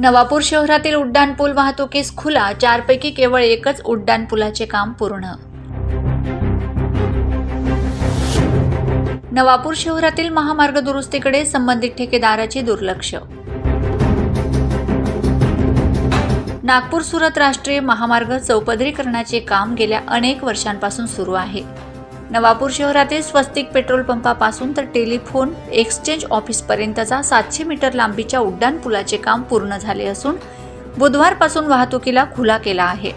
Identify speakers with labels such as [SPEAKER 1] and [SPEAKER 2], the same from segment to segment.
[SPEAKER 1] नवापूर शहरातील उड्डाणपूल वाहतुकीस खुला चारपैकी केवळ एकच उड्डाणपुलाचे काम पूर्ण. नवापूर शहरातील महामार्ग दुरुस्तीकडे संबंधित ठेकेदाराची दुर्लक्ष. नागपूर सुरत राष्ट्रीय महामार्ग चौपदरीकरणाचे काम गेल्या अनेक वर्षांपासून सुरू आहे. नवापूर शहरातील स्वस्तिक पेट्रोल पंपापासून तर टेलिफोन एक्सचेंज ऑफिसपर्यंतचा सातशे मीटर लांबीच्या उड्डाणपुलाचे काम पूर्ण झाले असून बुधवारपासून वाहतुकीला खुला केला आहे.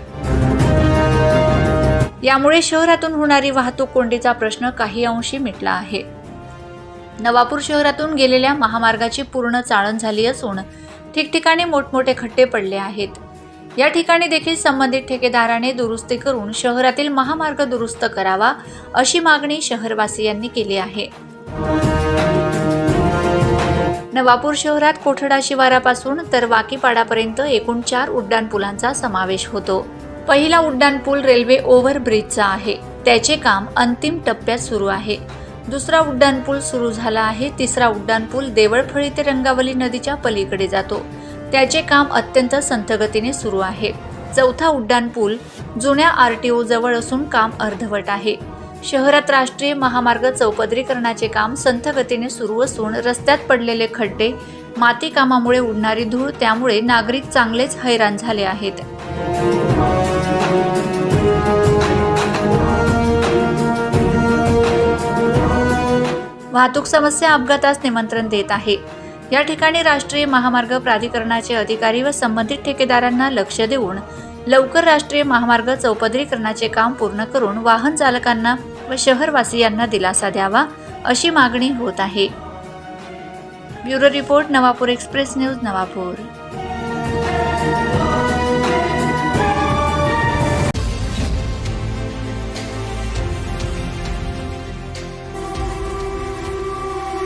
[SPEAKER 1] यामुळे शहरातून होणारी वाहतूक कोंडीचा प्रश्न काही अंशी मिटला आहे. नवापूर शहरातून गेलेल्या महामार्गाची पूर्ण चाळण झाली असून ठिकठिकाणी मोठमोठे खड्डे पडले आहेत. या ठिकाणी देखील संबंधित ठेकेदाराने दुरुस्ती करून शहरातील महामार्ग दुरुस्त करावा अशी मागणी शहरवासियांनी केली आहे. नवापूर शहरात कोठडा शिवारापासून तर वाकीपाडापर्यंत एकूण चार उड्डाणपुलांचा समावेश होतो. पहिला उड्डाणपूल रेल्वे ओव्हरब्रिजचा आहे. त्याचे काम अंतिम टप्प्यात सुरू आहे. दुसरा उड्डाणपूल सुरू झाला आहे. तिसरा उड्डाणपूल देवळफळी ते रंगावली नदीच्या पलीकडे जातो. त्याचे काम अत्यंत संथगतीने सुरू आहे. चौथा उड्डाणपूल जुन्या आर टी ओ जवळ असून काम अर्धवट आहे. शहरात राष्ट्रीय महामार्ग चौपदरीकरणाचे काम संथगतीने सुरू असून रस्त्यात पडलेले खड्डे माती कामामुळे उडणारी धूळ त्यामुळे नागरिक चांगलेच हैराण झाले आहेत. वाहतूक समस्या अपघातास निमंत्रण देत आहे. या ठिकाणी राष्ट्रीय महामार्ग प्राधिकरणाचे अधिकारी व संबंधित ठेकेदारांना लक्ष देऊन लवकर राष्ट्रीय महामार्ग चौपदरीकरणाचे काम पूर्ण करून वाहन चालकांना व शहरवासियांना दिलासा द्यावा अशी मागणी होत आहे. Bureau report Navapur express news Navapur.